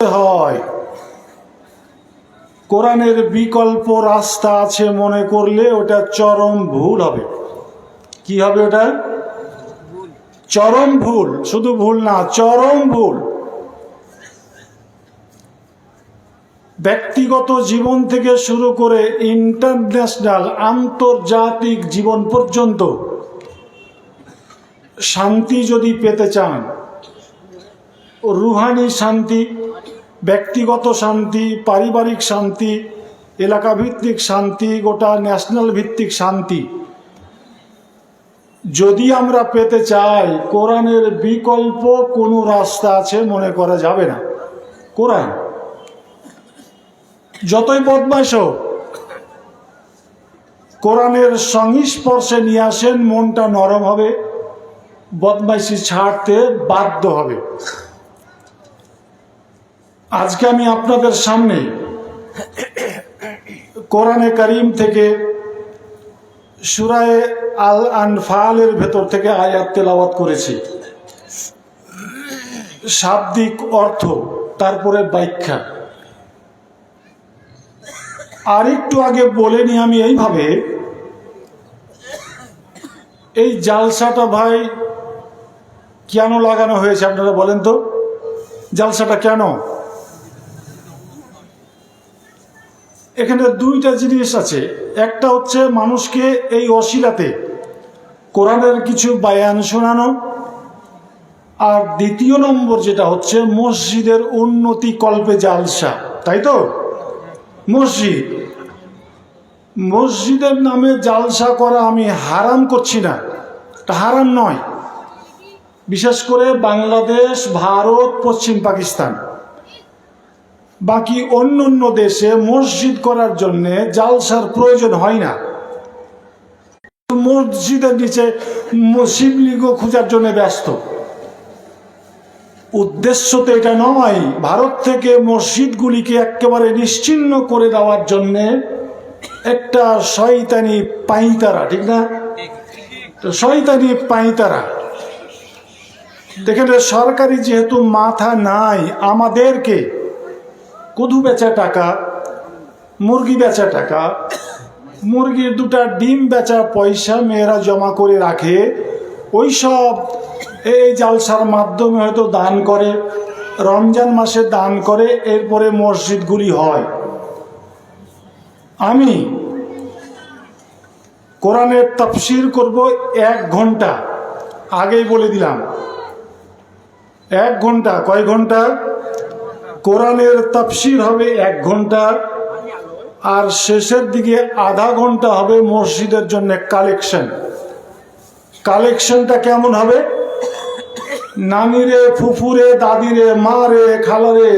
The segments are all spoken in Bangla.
হয়। কোরআনের বিকল্প রাস্তা আছে মনে করলে ওটা চরম ভুল হবে। কি হবে ওটা? চরম ভুল, শুধু ভুল না, চরম ভুল। ব্যক্তিগত জীবন থেকে শুরু করে ইন্টারন্যাশনাল আন্তর্জাতিক জীবন পর্যন্ত শান্তি যদি পেতে চান, রুহানি শান্তি ব্যক্তিগত শান্তি, পারিবারিক শান্তি এলাকা ভিত্তিক শান্তি, গোটা ন্যাশনাল ভিত্তিক শান্তি। যদি আমরা পেতে চাই, কোরআনের বিকল্প কোনো রাস্তা আছে মনে করা যাবে না। কোরআন। যতই বদমাইশ হোক, কোরআনের সংস্পর্শে নিয়ে আসেন, মনটা নরম হবে, বদমাইশি ছাড়তে বাধ্য হবে। আজকে আমি আপনাদের সামনে কোরআনে করিম থেকে সুরায় আল আনফালের ভেতর থেকে আয়াত তেলাওয়াত করেছি। শাব্দিক অর্থ, তারপরে ব্যাখ্যা। আর একটু আগে বলেনি আমি এইভাবে, এই জালসাটা ভাই কেন লাগানো হয়েছে আপনারা বলেন তো? জালসাটা কেন? এখানে দুইটা জিনিস আছে। একটা হচ্ছে মানুষকে এই অশিলাতে কোরআনের কিছু বায়ান শোনানো। আর দ্বিতীয় নম্বর যেটা হচ্ছে মসজিদের উন্নতি কল্পে জালসা। তাই তো? মসজিদ। মসজিদের নামে জালসা করা আমি হারাম করছি না। এটা হারাম নয়। বিশেষ করে বাংলাদেশ, ভারত, পশ্চিম পাকিস্তান। বাকি অন্য অন্য দেশে মসজিদ করার জন্য জালসার প্রয়োজন হয় না। মসজিদের নিচে শিবলিঙ্গ খোঁজার জন্য ব্যস্ত। উদ্দেশ্য তো এটা নয়, ভারত থেকে মসজিদগুলিকে একেবারে নিশ্চিন্ন করে দেওয়ার জন্যে একটা শয়তানি পাইতারা, ঠিক না? শয়তানি পাইতারা। এখানে সরকারি যেহেতু মাথা নাই আমাদেরকে কদু বেচা টাকা, মুরগি বেচা টাকা, মুরগির দুটা ডিম বেচা পয়সা মেয়েরা জমা করে রাখে। ওই সব এই জালসার মাধ্যমে হয়তো দান করে, রমজান মাসে দান করে, এরপরে মসজিদগুলি হয়। আমি কোরআনের তফসির করব এক ঘণ্টা। আগেই বলে দিলাম। এক ঘণ্টা, কয় ঘণ্টা? কোরআনের তফসির হবে এক ঘণ্টা, আর শেষের দিকে আধা ঘণ্টা হবে মসজিদের জন্য কালেকশন। কালেকশনটা কেমন হবে? নানিরে, ফুফুরে, দাদিরে, মারে, খালারে,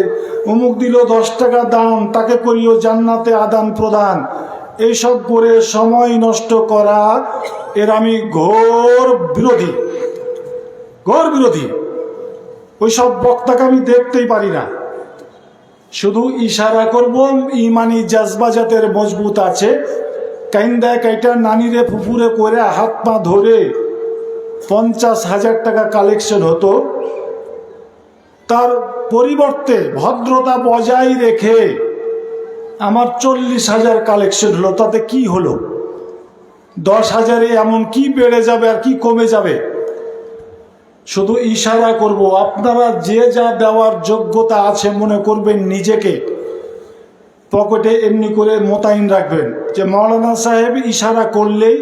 অমুক দিল দশ টাকা দাম, তাকে করিও জান্নাতে আদান প্রদান। এইসব করে সময় নষ্ট করা এর আমি ঘোর বিরোধী। ঘোর বিরোধী। ওইসব বক্তাকে আমি দেখতেই পারি না। শুধু ইশারা করব, ইমানি জাজবা জাতের মজবুত আছে। কাইন্দা কাইটা নানিরে ফুফুরে করে হাত পা ধরে পঞ্চাশ হাজার টাকা কালেকশন হতো। তার পরিবর্তে ভদ্রতা বজায় রেখে আমার চল্লিশ হাজার কালেকশন হলো। তাতে কি হলো? দশ হাজারে এমন কি বেড়ে যাবে আর কি কমে যাবে? শুধু ইশারা করব, আপনারা যে যা দেওয়ার যোগ্যতা আছে মনে করবেন নিজেকে। পকেটে এমনি করে মোতায়েন রাখবেন, যে মৌলানা সাহেব ইশারা করলেই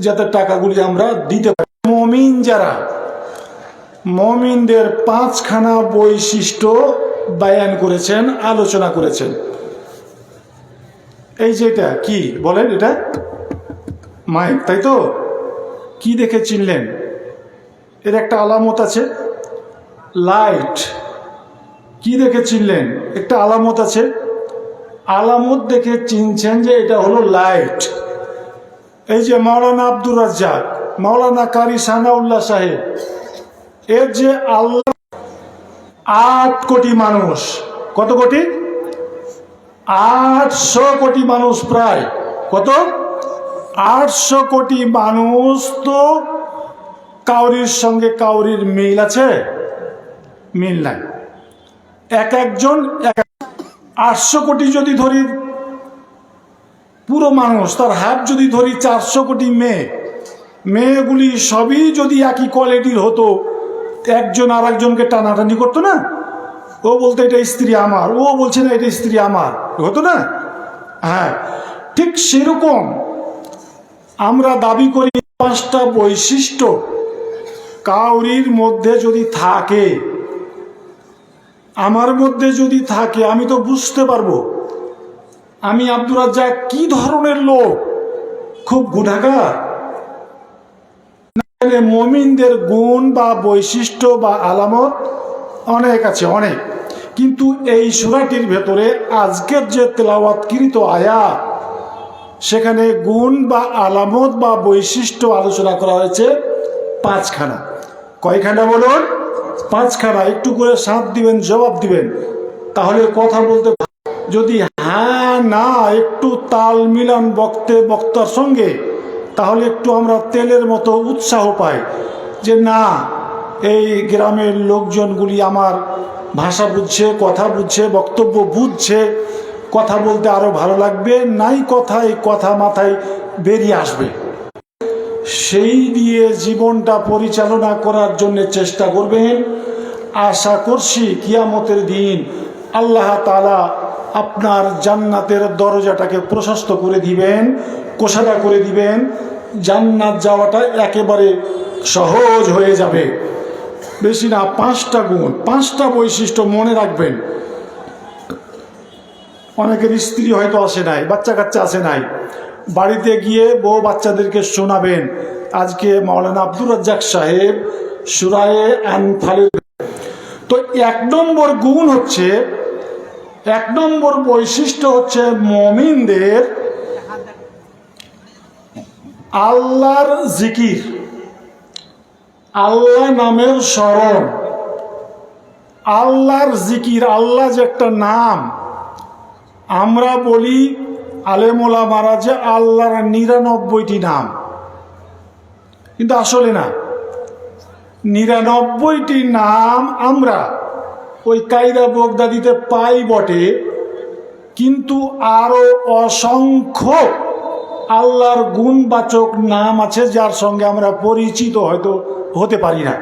যাতে টাকাগুলি আমরা দিতে পারি। মমিন যারা, মমিনদের পাঁচখানা বৈশিষ্ট্য বায়ান করেছেন, আলোচনা করেছেন। এই যে এটা, কি বলেন এটা? মাইক, তাই তো? কি দেখে চিনলেন? এর একটা আলামত আছে। লাইট। কি দেখে চিনলেন? একটা আলামত আছে। আলামত দেখে চিনছেন যে এটা হলো লাইট। এই যে মাওলানা আব্দুর রাজ্জাক, মাওলানা কারি সানাউল্লাহ সাহেব, এর যে আল্লাহ আট কোটি মানুষ। কত কোটি? আটশো কোটি মানুষ প্রায়। কত? আটশো কোটি মানুষ তো কাউরির সঙ্গে কাউরির মিল আছে? মিল নাই। এক একজন, এক আটশো কোটি যদি ধরি, পুরো মানুষ, তার হাত যদি ধরি চারশো কোটি মেয়ে, মেয়েগুলি সবই যদি একই কোয়ালিটির হতো, একজন আর একজনকে টানাটানি করতো না? ও বলতো, এটা স্ত্রী আমার। ও বলছে, না, এটা স্ত্রী আমার। হতো না? হ্যাঁ ঠিক সেরকম আমরা দাবি করি পাঁচটা বৈশিষ্ট্য। কাউরির মধ্যে যদি থাকে, আমার মধ্যে যদি থাকে, আমি তো বুঝতে পারব। আমি আব্দুর রাজ্জাক কি ধরনের লোক? খুব গুণাগার। মমিনদের গুণ বা বৈশিষ্ট্য বা আলামত অনেক আছে, অনেক। কিন্তু এই সুরাটির ভেতরে আজকের যে তেলাওয়াতকৃত আয়াত, সেখানে গুণ বা আলামত বা বৈশিষ্ট্য আলোচনা করা হয়েছে পাঁচখানা। কয়খানা বলুন? পাঁচখানা, একটু করে সাথ দিবেন, জবাব দিবেন। তাহলে কথা বলতে যদি হ্যাঁ না, একটু তাল মিলান বক্তে, বক্তার সঙ্গে, তাহলে একটু আমরা তেলের মতো উৎসাহ পাই যে, না, এই গ্রামের লোকজনগুলি আমার ভাষা বুঝছে, কথা বুঝছে, বক্তব্য বুঝছে, কথা বলতে আরও ভালো লাগবে, নাই কথায় কথা মাথায় বেরিয়ে আসবে। সেই দিয়ে জীবনটা পরিচালনা করার জন্য চেষ্টা করবেন। আশা করছি কিয়ামতের দিন আল্লাহ তালা আপনার জান্নাতের দরজাটাকে প্রশস্ত করে দিবেন কোষাটা করে দিবেন। জান্নাত যাওয়াটা একেবারে সহজ হয়ে যাবে। বেশি না, পাঁচটা গুণ, পাঁচটা বৈশিষ্ট্য মনে রাখবেন। অনেকের স্ত্রী হয়তো আসে নাই বাচ্চা কাচ্চা আসে নাই। বাড়িতে গিয়ে বউ বাচ্চাদেরকে শোনাবেন। আজকে মাওলানা আব্দুর রাজ্জাক সাহেব, সুরায়ে আনফালের তো এক নম্বর গুণ হচ্ছে, এক নম্বর বৈশিষ্ট্য হচ্ছে মমিনদের আল্লাহর জিকির, আল্লাহ নামের স্মরণ, আল্লাহর জিকির, আল্লাহ যে একটা নাম, আমরা বলি আলেমোলা মারা যে আল্লাহর নিরানব্বইটি নাম। কিন্তু আসলে না। নিরানব্বইটি নাম আমরা ওই কায়দা বগদাদিতে পাই বটে, কিন্তু আরও অসংখ্য আল্লাহর গুণবাচক নাম আছে যার সঙ্গে আমরা পরিচিত হয়তো হতে পারি না।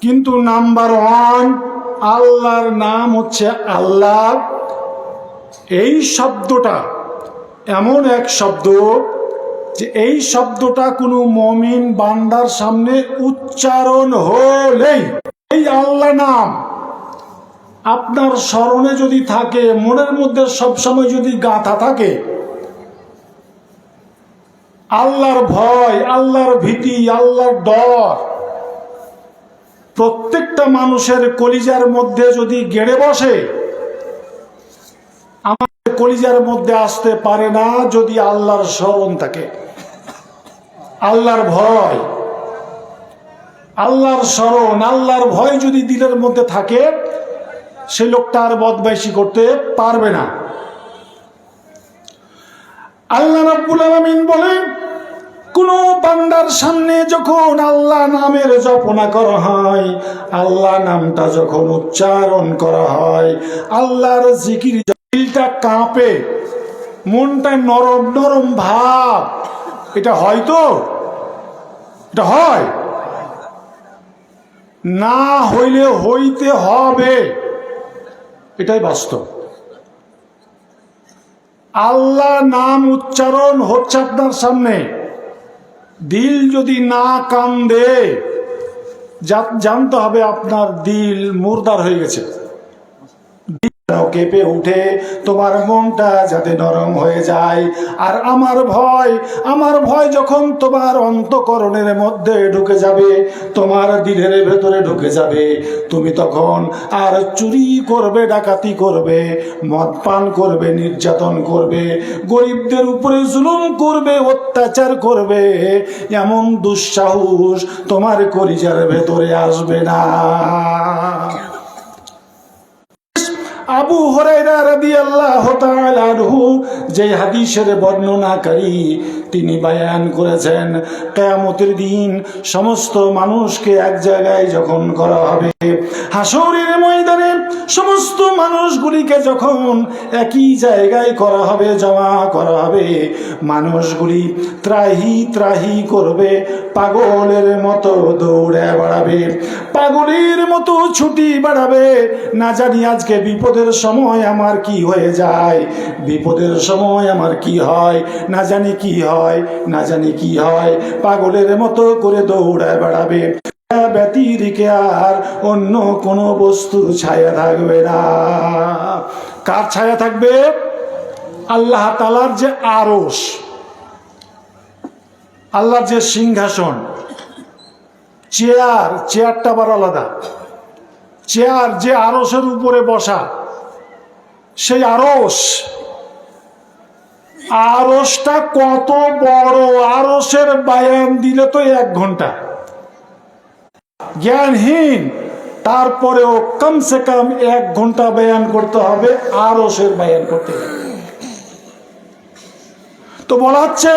কিন্তু নাম্বার ওয়ান, আল্লাহর নাম হচ্ছে আল্লাহ। এই শব্দটা এমন এক শব্দ যে এই শব্দটা কোনো মমিন বান্দার সামনে উচ্চারণ হলেই, এই আল্লাহ নাম আপনার স্মরণে যদি থাকে, মনের মধ্যে সবসময় যদি গাঁথা থাকে, আল্লাহর ভয়, আল্লাহর ভীতি, আল্লাহর ডর, প্রত্যেকটা মানুষের কলিজার মধ্যে যদি গেড়ে বসে আমাদের কলিজার মধ্যে আসতে পারে না যদি আল্লাহর স্মরণ থাকে। আল্লাহর ভয়। আল্লাহর স্মরণ, আল্লাহর ভয় যদি দিলের মধ্যে থাকে, সে লোকটা আর বদমাইশি করতে পারবে না। আল্লাহ রাব্বুল আলামিন বলেন, কোন বান্দার সামনে যখন আল্লাহ নামের জপনা করা হয়, আল্লাহ নামটা যখন উচ্চারণ করা হয়, আল্লাহর জিকির দিলটা কাঁপে, মনটা নরম নরম ভাব। এটা হয় তো? এটা হয়? না হইলে হইতে হবে। এটাই বাস্তব। আল্লাহ নাম উচ্চারণ হচ্ছে আপনার সামনে। দিল যদি না কান্দে জানতে হবে আপনার দিল মুর্দার হয়ে গেছে। কেঁপে উঠে তোমার মনটা যাতে নরম হয়ে যায়। আর আমার ভয় আমার ভয় যখন তোমার অন্তকরণের মধ্যে ঢুকে যাবে, তোমার দিলের ভেতরে ঢুকে যাবে। তুমি তখন আর চুরি করবে, ডাকাতি করবে, মদ পান করবে, নির্যাতন করবে, গরিবদের উপরে জুলুম করবে, অত্যাচার করবে, এমন দুঃসাহস তোমার করিজার ভেতরে আসবে না। আবু হরাইরা রাদি আল্লাহ আনহু যে হাদিসের বর্ণনাকারী, তিনি বায়ান করেছেন, কেয়ামতের দিন সমস্ত মানুষকে এক জায়গায় যখন করা হবে হাসরের ময়দানে সমস্ত মানুষগুলিকে যখন একই জায়গায় করা হবে, জমা করা হবে, মানুষগুলি ত্রাহি ত্রাহি করবে, পাগলের মতো দৌড়ে বাড়াবে, পাগলের মতো ছুটি বাড়াবে। না জানি আজকে বিপদের সময় আমার কি হয়ে যায়, বিপদের সময় আমার কি হয়, না জানি কি হয়, না জানি কি হয়। পাগলের মতো করে দৌড়ায় বেড়াবে। ব্যতিরিকে আর? অন্য কোনো বস্তুর ছায়া থাকবে না। কার ছায়া থাকবে? আল্লাহ তালার যে আরস আল্লাহর যে সিংহাসন। চেয়ার, চেয়ারটা আবার আলাদা। চেয়ার যে আরসের উপরে বসা, সেই আরস আরসটা কত বড়? আরসের বায়ান দিলে তো এক ঘণ্টা। জ্ঞানহীন। তারপরেও কমসে কম এক ঘণ্টা বয়ান করতে হবে আরসের বয়ান করতে হবে। তো বলা হচ্ছে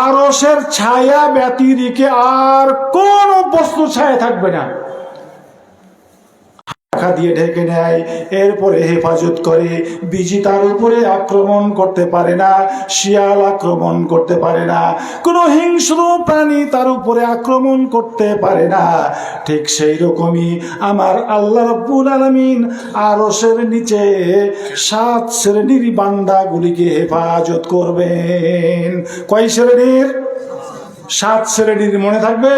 আরসের ছায়া ব্যতিরিকে আর কোন বস্তু ছায়া থাকবে না। ঢাকা দিয়ে ঢেকে নেয়। এরপরে হেফাজত করে। বিজি তার উপরে আক্রমণ করতে পারে না, শিয়াল আক্রমণ করতে পারে না। কোনো হিংস্র প্রাণী তার উপরে আক্রমণ করতে পারে না। ঠিক সেই রকমই আমার আল্লাহ রব্বুল আলমিন আরসের নিচে সাত শ্রেণির বান্দাগুলিকে হেফাজত করবেন। কয় শ্রেণির? সাত শ্রেণির মনে থাকবে?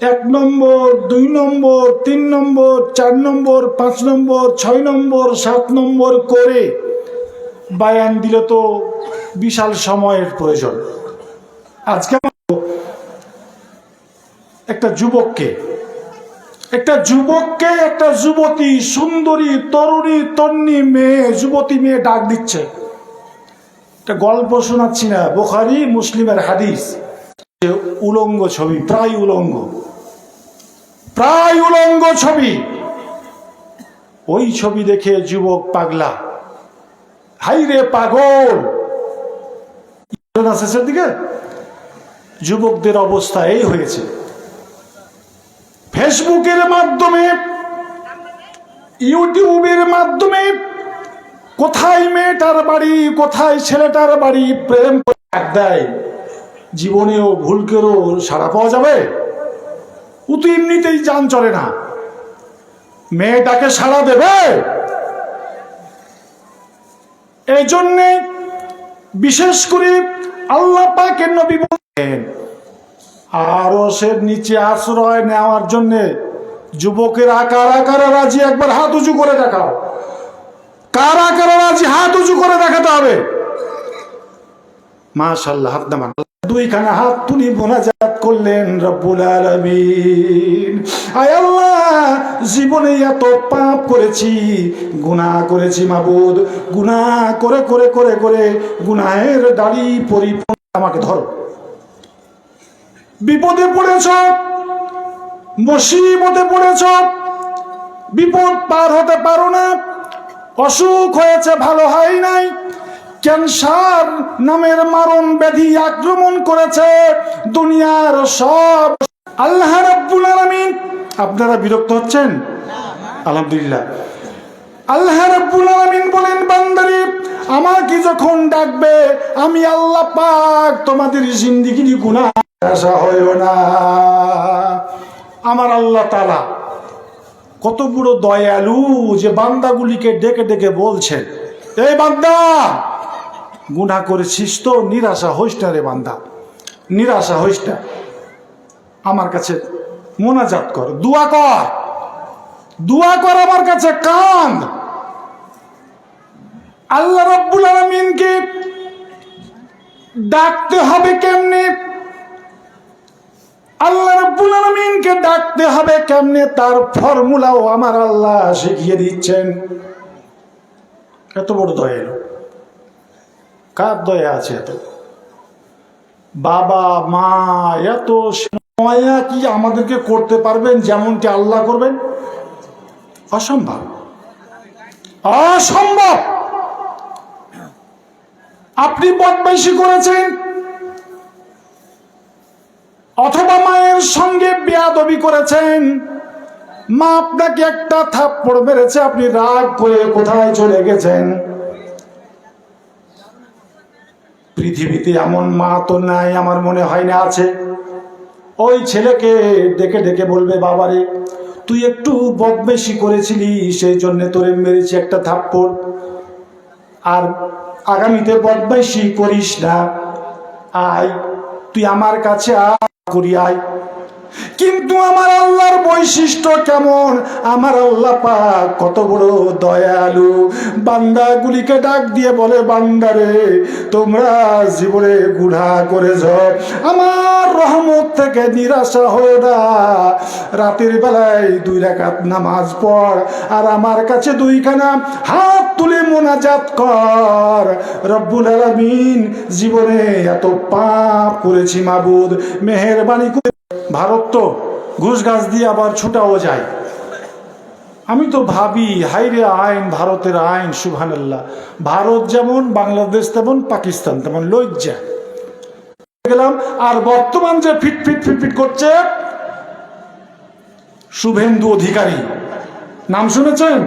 এক নম্বর, দুই নম্বর, তিন নম্বর, চার নম্বর, পাঁচ নম্বর, ছয় নম্বর, সাত নম্বর করে বায়ান দিলে তো বিশাল সময়ের প্রয়োজন। আজকে একটা যুবককে একটা যুবককে একটা যুবতী, সুন্দরী, তরুণী, তন্নি মেয়ে, যুবতী মেয়ে ডাক দিচ্ছে। একটা গল্প শোনাচ্ছি না, বোখারি, মুসলিমের হাদিস। যে উলঙ্গ ছবি, প্রায় উলঙ্গ। প্রায় উলঙ্গ ছবি। ওই ছবি দেখে যুবক পাগলা। হাই রে পাগল শেষের দিকে যুবকদের অবস্থা এই হয়েছে। ফেসবুকের মাধ্যমে, ইউটিউবের মাধ্যমে কোথায় মেয়েটার বাড়ি, কোথায় ছেলেটার বাড়ি, প্রেম দেয়। জীবনেও ভুলকেরও সাড়া পাওয়া যাবে? ও তো এমনিতেই যান চলে না। মেয়েটাকে সাড়া দেবে? এই জন্যে বিশেষ করে আল্লাহ পাকের নবী বলেন আরসের নিচে আশ্রয় নেওয়ার জন্যে যুবকের আকার আকারে রাজি, একবার হাত উঁচু করে দেখাও। কার আকারে রাজি, হাত উঁচু করে দেখাতে হবে? মাশাল্লাহ হাত দুইখানা হাত তুলি মোনাজাত করলেন রব্বুল আলামিন। আয় আল্লাহ, জীবনে এত পাপ করেছি, গুনাহ করেছি মাবুদ, গুনাহ করে করে করে করে গুনাহের দাড়ি পরিপূর্ণ আমাকে ধরো। বিপদে পড়েছ, মুসিবতে পড়েছ, বিপদ পার হতে পারো না, অসুখ হয়েছে, ভালো হয় নাই ক্যান্সার নামের মারণ ব্যাধি আক্রমণ করেছে দুনিয়ার সব আল্লাহ রাব্বুল আলামিন। আপনারা বিরক্ত হচ্ছেন? আলহামদুলিল্লাহ। আল্লাহ রাব্বুল আলামিন বলেন, বান্দারে, আমাকে যখন ডাকবে, আমি আল্লাহ পাক তোমাদের জিন্দিগির গুনাহ আশা হইও না। আমার আল্লাহ তাআলা কত বড় দয়ালু যে বান্দাগুলিকে ডেকে ডেকে বলছেন। এই বান্দা গুণা করেছিস তো নিরাশা হইস না রে বান্দা। নিরাশা হইস না আমার কাছে মোনাজাত কর, দোয়া কর। দোয়া কর আমার কাছে কান্দ আল্লাহ রব্বুল আলমিনকে ডাকতে হবে কেমনে? আল্লাহ রব্বুল আলমিনকে ডাকতে হবে কেমনে? তার ফর্মুলাও আমার আল্লাহ শিখিয়ে দিচ্ছেন। এত বড় দয়ালু। কার দয়া আছে এত? বাবা, মা, এত মায়া কি আমাদেরকে করতে পারবেন যেমনটি আল্লাহ করবেন? অসম্ভব। অসম্ভব! আপনি বদমাইশি করেছেন, অথবা মায়ের সঙ্গে বেয়াদবি করেছেন, মা আপনাকে একটা থাপ্পড় মেরেছে, আপনি রাগ করে কোথায় চলে গেছেন? পৃথিবীতে এমন মা তো নাই, আমার মনে হয় না আছে। ওই ছেলেকে ডেকে ডেকে বলবে, বাবারে, তুই একটু বদমেশি করেছিলি সেই জন্য তোরে মেরেছি একটা থাপ্পড়। আর আগামীতে বদমাইশি করিস না। আয়, তুই আমার কাছে আয়, করি আয়। কিন্তু আমার আল্লাহর বৈশিষ্ট্য কেমন? আমার আল্লাহ পাক কত বড় দয়ালু। বান্দাগুলিকে ডাক দিয়ে বলে বান্দারে তোমরা জীবনে গুড়া করেছ। আমার রহমত থেকে নিরাশা হয়ে না। রাতের বেলায় দুই রাকাত নামাজ পড় আর আমার কাছে দুইখানা হাত তুলে মোনাজাত কর। রব্বুল আলামিন জীবনে এত পাপ করেছি মাবুদ। মেহেরবানি করে ভারত তো ঘুষ গাছ দিয়ে আবার ছুটাও যায়। আমি তো ভাবি হাইরে আইন, ভারতের আইন, সুবহানাল্লাহ। ভারত যেমন, বাংলাদেশ তেমন, পাকিস্তান তেমন, লজ্জা। গেলাম, আর বর্তমান যে ফিট ফিট ফিট ফিট করছে, শুভেন্দু অধিকারী। নাম শুনেছেন?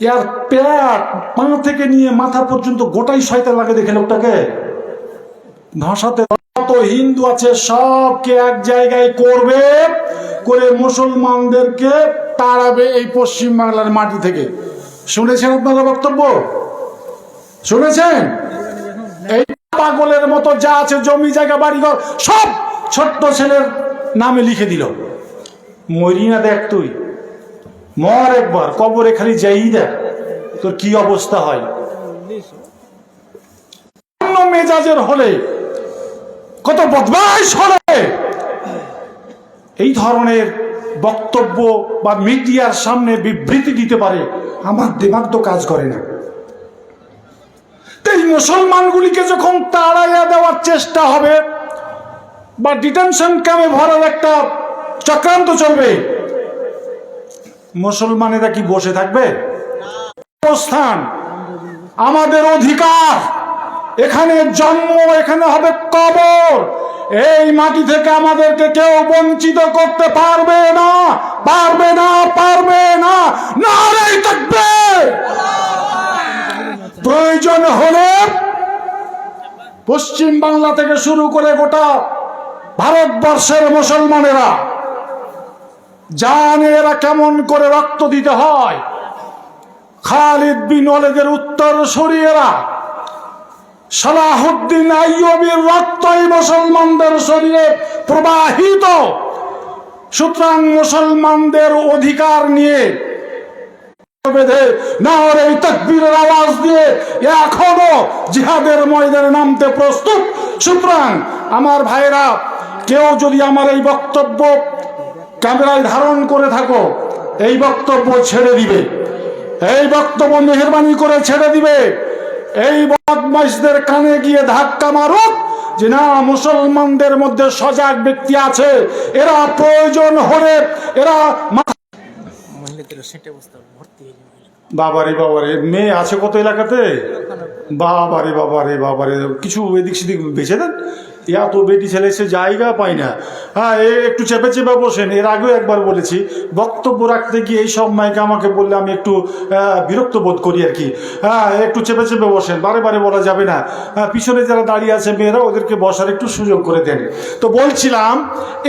ইয়ার প্যাট পা থেকে নিয়ে মাথা পর্যন্ত গোটাই শয়তান লাগে দেখে লোকটাকে। ভাষাতে যত হিন্দু আছে সবকে এক জায়গায় করবে করে মুসলমানদেরকে তাড়াবে এই পশ্চিম বাংলার মাটি থেকে। শুনেছেন আপনারা বক্তব্য? শুনেছেন? এই পাগলের মতো যা আছে জমি, জায়গা, বাড়িঘর, সব ছোট্ট ছেলের নামে লিখে দিল। মরি না দেখ তুই। মর একবার, কবরে খালি যাই দেখ, তোর কি অবস্থা হয়? মেজাজের হলে কত বদমাইশ হলে? এই ধরনের বক্তব্য বা মিডিয়ার সামনে বিবৃতি দিতে পারে আমার দিমাগ তো কাজ করে না। এই মুসলমানগুলিকে যখন তাড়াইয়া দেওয়ার চেষ্টা হবে, বা ডিটেনশন ক্যাম্পে ভরার একটা চক্রান্ত চলবে, মুসলমানেরা কি বসে থাকবে? অবস্থান, আমাদের অধিকার। এখানে জন্ম, এখানে হবে কবর। এই মাটি থেকে আমাদেরকে কেউ বঞ্চিত করতে পারবে না পারবে না পারবে না। নারাই থাকবে। প্রয়োজন হলে পশ্চিম বাংলা থেকে শুরু করে গোটা ভারতবর্ষের মুসলমানেরা জানে এরা কেমন করে রক্ত দিতে হয়। খালিদ বিন ওয়ালিদের উত্তর সরিয়েরা সালাহুদ্দিন আইয়ুবীর রক্তই মুসলমানদের শরীরে প্রবাহিত। সুতরাং মুসলমানদের অধিকার নিয়ে বেঁধে নাহর এই তকবীরের আওয়াজ দিয়ে এখনও জিহাদের ময়দানে নামতে প্রস্তুত। সুতরাং আমার ভাইরা, কেউ যদি আমার এই বক্তব্য ক্যামেরায় ধারণ করে থাকো, এই বক্তব্য ছেড়ে দিবে। এই বক্তব্য মেহরবানি করে ছেড়ে দিবে। এই বদমাইশদের কানে গিয়ে ধাক্কা মারুক যে না মুসলমানদের মধ্যে সজাগ ব্যক্তি আছে এরা প্রয়োজন হলে এরা বাবারে বাবারে মেয়ে আছে কত এলাকাতে? বাবারে বাবারে বাবারে কিছু এদিক সেদিক বেছে দেন? এত বেটি ছেলে সে জায়গা পায় না। হ্যাঁ এ একটু চেপে চেপে বসেন এর আগেও একবার বলেছি বক্তব্য রাখতে গিয়ে এই সব মাইকে আমাকে বললে আমি একটু বিরক্ত বোধ করি আর কি। হ্যাঁ একটু চেপে চেপে বসেন বারে বারে বলা যাবে না। হ্যাঁ, পিছনে যারা দাঁড়িয়ে আছে মেয়েরা ওদেরকে বসার একটু সুযোগ করে দেন। তো বলছিলাম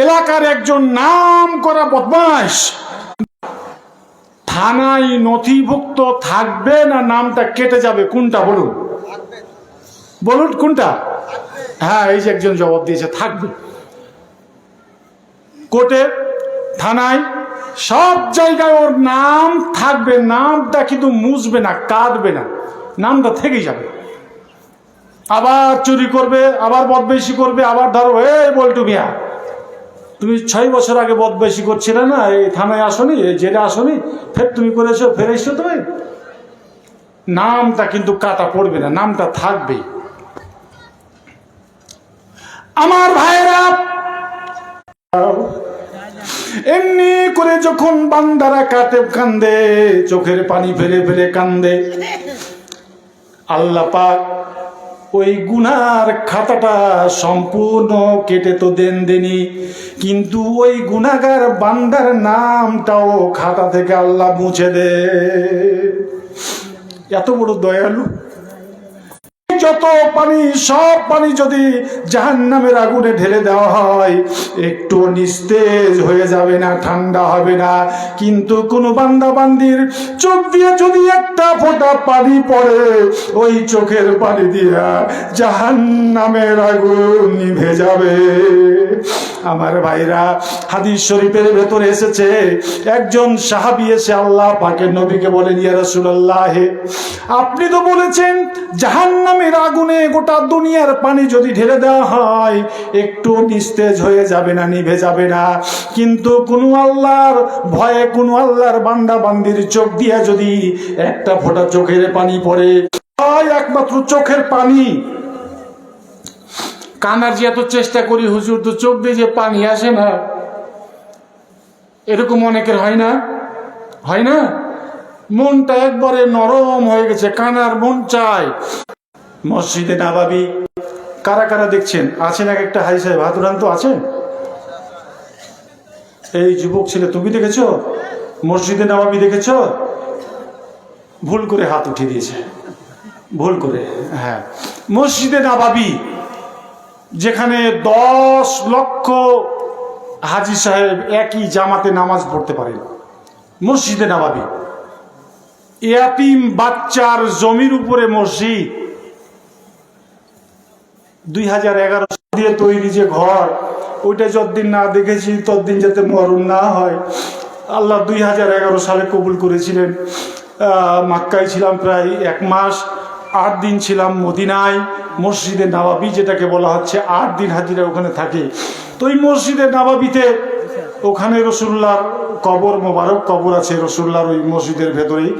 এলাকার একজন নাম করা বদমাস থানায় নথিভুক্ত থাকবে না? নামটা কেটে যাবে কোনটা বলুন? বলুন কোনটা? হ্যাঁ এই যে একজন জবাব দিয়েছে, থাকবে। কোর্টে, থানায়, সব জায়গায় ওর নাম থাকবে, নামটা কিন্তু মুছবে না, কাঁদবে না। নামটা থেকেই যাবে। আবার চুরি করবে, আবার বদবেশি করবে, আবার ধরো এ বল্টু মিয়া, তুমি ছয় বছর আগে বদমাইশি করছিলে না? এই থানায় আসনি, এই জেলে আসনি? ফের তুমি করেছ, ফের এসছো তুমি? নামটা কিন্তু কাটা পড়বে না, নামটা থাকবে আমার ভাইরা। এমনি করে যখন বান্দারা কাটে কান্দে, চোখের পানি ফেলে ফেলে কান্দে, আল্লাহ পাক ওই গুনার খাতাটা সম্পূর্ণ কেটে তো দেন দেনি কিন্তু ওই গুনাগার বান্দার নামটাও খাতা থেকে আল্লাহ মুছে দে এত বড় দয়ালু। যত পানি, সব পানি যদি জাহান নামের আগুনে ঢেলে দেওয়া হয়, একটু নিস্তেজ হয়ে যাবে না, ঠান্ডা হবে না। কিন্তু কোন বান্দা বান্দির চোখ দিয়ে যদি একটা ফোঁটা পানি পড়ে, ওই চোখের পানি দিয়া জাহান নামের আগুন নিভে যাবে। আমার ভাইরা, হাদিস শরীফের ভেতরে এসেছে, একজন সাহাবি এসে আল্লাহ পাকের নবীকে বলেন, ইয়া রাসূলুল্লাহ, আপনি তো বলেছেন জাহান্নামের আগুনে গোটা দুনিয়ার পানি যদি ঢেলে দেওয়া হয়, একটু নিস্তেজ হয়ে যাবে না, নিভে যাবে না। কিন্তু কোনো আল্লাহর ভয়ে, কোনো আল্লাহর বান্দা বান্দির চোখ দিয়া যদি একটা ফোঁটা চোখের পানি পড়ে, হয় একমাত্র চোখের পানি। কানার যে এত চেষ্টা করি, হুজুর, তো চোখ দিয়ে যে পানি আসে না, এরকম অনেকের হয় না? হয় না? মনটা একবারে নরম হয়ে গেছে, কানার মন চায়। মসজিদে নাবাবি। কারা কারা দেখছেন? আছেন এক একটা? হাই সাহেব হাতুরান তো, আছেন? এই যুবক ছেলে, তুমি দেখেছ? মসজিদে নাবাবি দেখেছ? ভুল করে হাত উঠিয়ে দিয়েছে। ভুল করে হ্যাঁ। মসজিদে নাবাবি, যেখানে দশ লক্ষ হাজি সাহেব একই জামাতে নামাজ পড়তে পারেন। মসজিদে নাবাবি। ইয়াতিম বাচ্চার জমির উপরে মসজিদ। দুই হাজার এগারো দিয়ে তৈরি যে ঘর, ওইটা যতদিন না দেখেছি, ততদিন যাতে মরণ না হয়। আল্লাহ দুই হাজার এগারো সালে কবুল করেছিলেন। মাক্কায় ছিলাম প্রায় এক মাস, আট দিন ছিলাম মদিনায়, মসজিদে নাবাবি যেটাকে বলা হচ্ছে, আট দিন হাজিরা ওখানে থাকে। তো ওই মসজিদে নাবাবিতে ওখানে রসুল্লার কবর মোবারক কবর আছে রসুল্লার ওই মসজিদের ভেতরেই।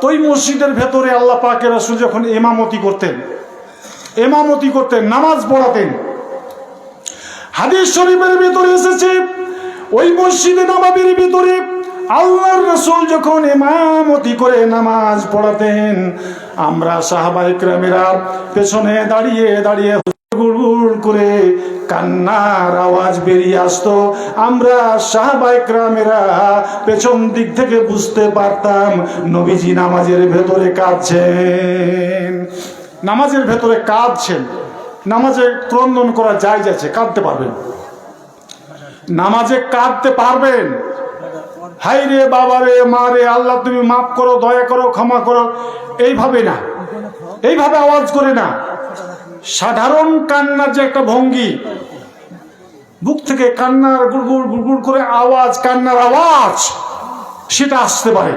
তো ওই মসজিদের ভেতরে আল্লাহ পাকে রসুল যখন এমামতি করতেন এমামতি করতেন, নামাজ পড়াতেন। হাদিস শরীফের ভিতরে এসেছে, ওই মসজিদে নামাবির ভিতরে আল্লাহর রসুল যখন এমামতি করে নামাজ পড়াতেন, আমরা সাহাবাইকরামেরা পেছনে দাঁড়িয়ে দাঁড়িয়ে গুড় করে কান্নার আওয়াজ বেরিয়ে আসতো। আমরা সাহাবাইকরামেরা পেছন দিক থেকে বুঝতে পারতাম, নবীজি নামাজের ভেতরে কাঁদছেন। নামাজের ভেতরে কাঁদছেন। নামাজে ক্রন্দন করা যায় যাচ্ছে কাঁদতে পারবেন। নামাজে কাঁদতে পারবেন। হাই রে বাবা রে মা রে আল্লাহ তুমি মাফ করো, দয়া করো, ক্ষমা করো। এইভাবে না। এইভাবে আওয়াজ করে না। সাধারণ কান্নার যে একটা ভঙ্গি। বুক থেকে কান্নার গুড়গুড় গুড়গুড় করে আওয়াজ, কান্নার আওয়াজ, সেটা আসতে পারে।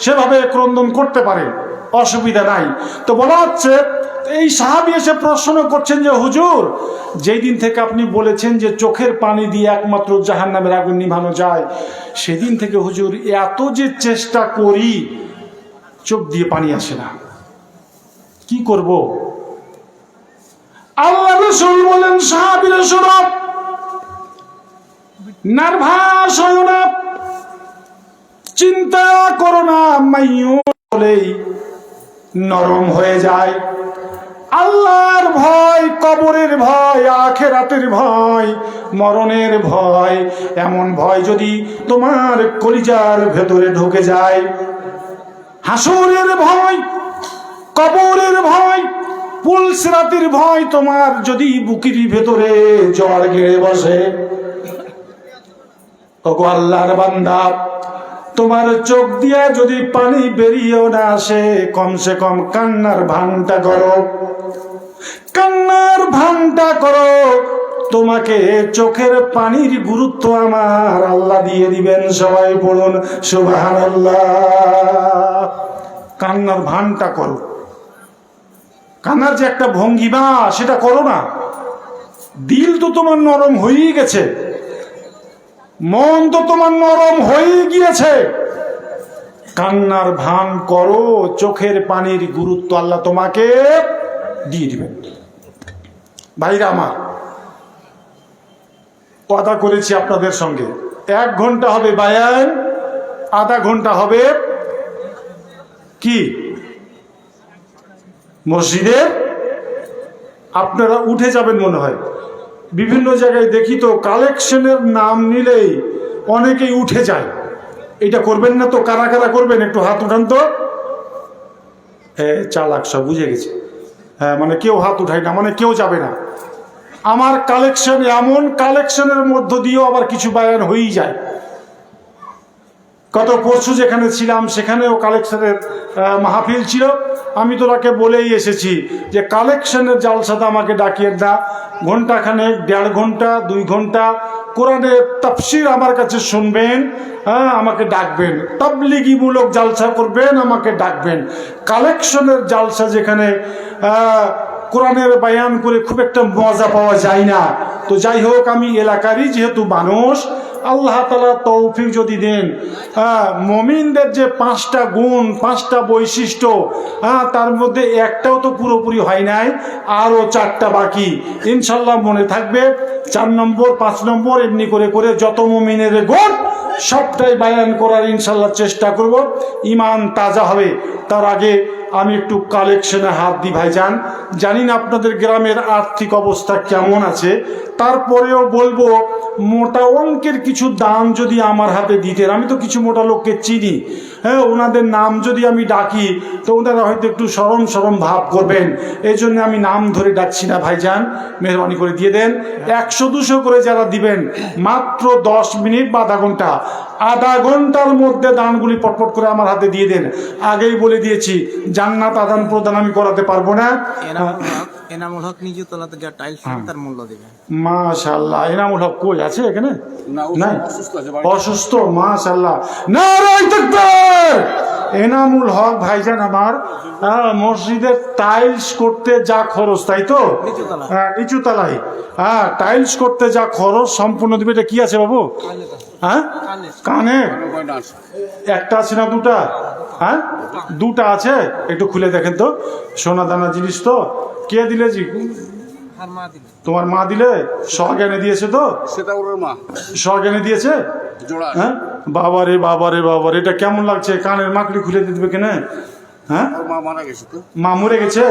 সেভাবে ক্রন্দন করতে পারে। অসুবিধা নাই। তো বলা হচ্ছে এই সাহাবি এসে প্রশ্ন করছেন যে, হুজুর, যেই দিন থেকে আপনি বলেছেন যে চোখের পানি দিয়ে একমাত্র জাহান নামের আগুন নিভানো যায়, সেদিন থেকে হুজুর, এত যে চেষ্টা করি, চোখ দিয়ে পানি আসে না। কি করব? আল্লাহ রসুল বলেন, সাহাবিরা শোনো নার্ভাস হও না, চিন্তা করো না মাইও বলেই নরম হয়ে যায়। আল্লাহর ভয়, কবরের ভয়, আখেরাতের ভয়, মরণের ভয়, এমন ভয় যদি তোমার কলিজার ভেতরে ঢুকে যায়। হাসুরের ভয়, কবরের ভয়, পুলসরাতের ভয় তোমার যদি বুকির ভেতরে জ্বর গেড়ে বসে। ওগো আল্লাহর বান্দা, তোমার চোখ দিয়ে যদি পানি বেরিয়েও না আসে, কমসে কম কান্নার ভানটা করো। কান্নার ভানটা করো। তোমাকে চোখের পানির গুরুত্ব আমার আল্লাহ দিয়ে দিবেন, সবাই বলুন সুবাহান আল্লাহ কান্নার ভানটা করো। কান্নার যে একটা ভঙ্গিমা সেটা করো না। দিল তো তোমার নরম হয়েই গেছে। মন তো তোমার নরম হয়ে গিয়েছে। কান্নার ভান করো, চোখের পানির গুরুত্ব আল্লাহ তোমাকে দিয়ে দিবেন। ভাইরা আমার কথা করেছি আপনাদের সঙ্গে। এক ঘণ্টা হবে বায়ান, আধা ঘণ্টা হবে কি? মসজিদে আপনারা উঠে যাবেন মনে হয়। বিভিন্ন জায়গায় দেখি তো কালেকশনের নাম নিলেই অনেকেই উঠে যায়। এটা করবেন না তো? কারা কারা করবেন? একটু হাত উঠান তো। হ্যাঁ চালাক সব বুঝে গেছে। মানে কেউ হাত উঠায় না মানে কেউ যাবে না। আমার কালেকশন এমন কালেকশনের মধ্য দিয়েও আবার কিছু বায়ান হয়েই যায়। গত পরশু যেখানে ছিলাম, সেখানেও কালেকশনের মাহফিল ছিল। আমি তোরাকে বলেই এসেছি যে কালেকশনের জালসাতে আমাকে ডাকিয়ে দা। ঘন্টাখানেক দেড় ঘণ্টা দুই ঘণ্টা কোরআনের তাফসির আমার কাছে শুনবেন হ্যাঁ আমাকে ডাকবেন। তাবলিগিমূলক জালসা করবেন, আমাকে ডাকবেন। কালেকশনের জালসা যেখানে কোরআনের বায়ান করে খুব একটা মজা পাওয়া যায় না। তো যাই হোক, আমি এলাকারই যেহেতু মানুষ, আল্লাহ তালা তৌফিক যদি দেন হ্যাঁ মমিনদের যে পাঁচটা গুণ, পাঁচটা বৈশিষ্ট্য হ্যাঁ তার মধ্যে একটাও তো পুরোপুরি হয় নাই, আরও চারটা বাকি। ইনশাল্লাহ মনে থাকবে, চার নম্বর, পাঁচ নম্বর, এমনি করে করে যত মমিনের গুণ, সবটাই বায়ান করার ইনশাল্লাহ চেষ্টা করব। ইমান তাজা হবে। তার আগে আমি একটু কালেকশনে হাত দিই ভাইজান। জানি না আপনাদের গ্রামের আর্থিক অবস্থা কেমন আছে। তারপরেও বলব, মোটা অঙ্কের কিছু দাম যদি আমার হাতে দিতেন, আমি তো কিছু মোটা লোককে চিনি হ্যাঁ ওনাদের নাম যদি আমি ডাকি, তো ওনারা হয়তো একটু সরম সরম ভাব করবেন। এই জন্য আমি নাম ধরে ডাকছি না, ভাইজান, মেহরবানি করে দিয়ে দেন। একশো দুশো করে যারা দিবেন, মাত্র দশ মিনিট বা আধা ঘণ্টা। আধা ঘণ্টার মধ্যে দানগুলি পটপট করে আমার হাতে দিয়ে দেন। আগেই বলে দিয়েছি, জান্নাত আদান প্রদান আমি করাতে পারব না। এনামুল হক হক নিজে তোলাতে যা টাইলস তার মূল্য দেবে। মাশাআল্লাহ। এনামুল হক কই আছে এখানে? না, অসুস্থ আছে, অসুস্থ মাশাআল্লাহ। নারাই তাকবীর! এনামুল হক ভাইজান আমার হ্যাঁ, মসজিদের টাইলস করতে যা খরচ তাই তো? নিচুতলা। হ্যাঁ নিচু তলায় হ্যাঁ টাইলস করতে যা খরচ সম্পূর্ণ দিবে এটা কি আছে বাবু? হ্যাঁ? কানে? একটা আছে না দুটা? হ্যাঁ? দুটা আছে? একটু খুলে দেখেন তো। সোনা দানা জিনিস তো। কে দিলে জি? তোমার মা দিলে? এনে দিয়েছে তো? সেটা ওর মা। দিয়েছে? জোড়া আছে। হ্যাঁ? বাবারে বাবারে বাবারে এটা কেমন লাগছে? কানের মাকড়ি খুলে দিয়ে দেবে কেনে? হ্যাঁ? মা মারা গেছে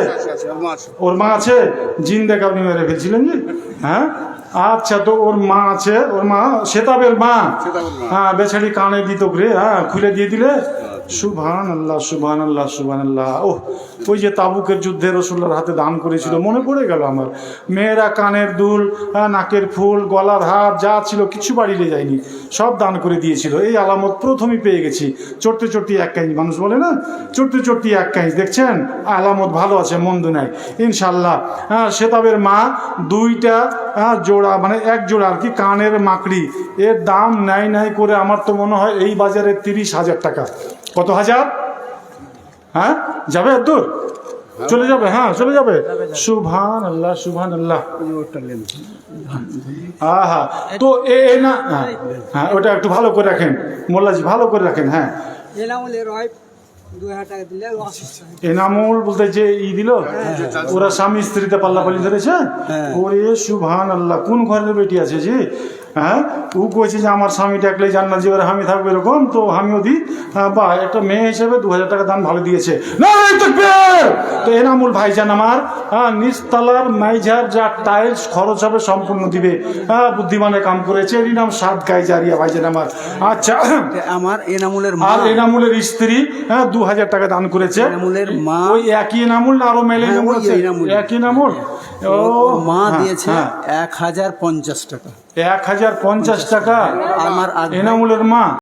ওর মা আছে। জিন দেখে আপনি মেরে ফেলছিলেন যে। হ্যাঁ? আচ্ছা তো ওর মা আছে ওর মা শ্বেতাবের মা। মা। হ্যাঁ বেছাড়ি কানে দিত রে হ্যাঁ খুলে দিয়ে দিলে। সুবহান আল্লাহ সুভান আল্লাহ সুভান আল্লাহ ও ওই যে তাবুকের যুদ্ধে রসুল্লার হাতে দান করেছিল মনে পড়ে গেল আমার। মেয়েরা কানের দুল হ্যাঁ, নাকের ফুল গলার হার যা ছিল কিছু বাড়িতে যায়নি। সব দান করে দিয়েছিল। এই আলামত প্রথমই পেয়ে গেছি। চড়তে চড়তে এক কাইজ মানুষ বলে না? চড়তে চড়তে এক কাইজ দেখছেন? আলামত ভালো আছে মন্দ নাই। ইনশাল্লাহ হ্যাঁ সেতাবের মা দুইটা হ্যাঁ, জোড়া মানে এক জোড়া আর কি কানের মাকড়ি। এর দাম নাই নাই করে আমার তো মনে হয় এই বাজারে তিরিশ হাজার টাকা। কত হাজার? হ্যাঁ? যাবে এত দূর চলে যাবে হ্যাঁ চলে যাবে। সুভান আল্লাহ সুভান আল্লাহ হ্যাঁ হ্যাঁ তো এ না হ্যাঁ হ্যাঁ ওটা একটু ভালো করে রাখেন। মোল্লাজি ভালো করে রাখেন হ্যাঁ। এনামুল বলতে যে ই দিল? ওরা স্বামী স্ত্রীতে পাল্লা পাল্লি ধরেছে ওরে সুভান আল্লাহ কোন ঘরের বেটি আছে যে হ্যাঁ? ও কইছে যে আমার স্বামী ডাকলে জান্নাত জীবনে আমি থাকবে এরকম তো আমিও দিই বাহ একটা মেয়ে হিসেবে দু হাজার টাকা দান ভালো দিয়েছে। তো এনামুল ভাইজান আমার হ্যাঁ নিচতলার মাইঝার যা টাইলস খরচ হবে সম্পূর্ণ দিবে হ্যাঁ বুদ্ধিমানের কাম করেছে। এরই নাম সাত গাই জারিয়া ভাইজান আমার। আচ্ছা আমার এনামুলের আর এনামুলের স্ত্রী হ্যাঁ দু হাজার টাকা দান করেছে। এনামুলের মা। ওই একই এনামুল না আরও মেলে হ্যাঁ, এনামুল। একই এনামুল? মা হ্যাঁ, দিয়েছে হ্যাঁ। এক হাজার পঞ্চাশ টাকা। এক হাজার পঞ্চাশ টাকা? আমার এনামুলের মা।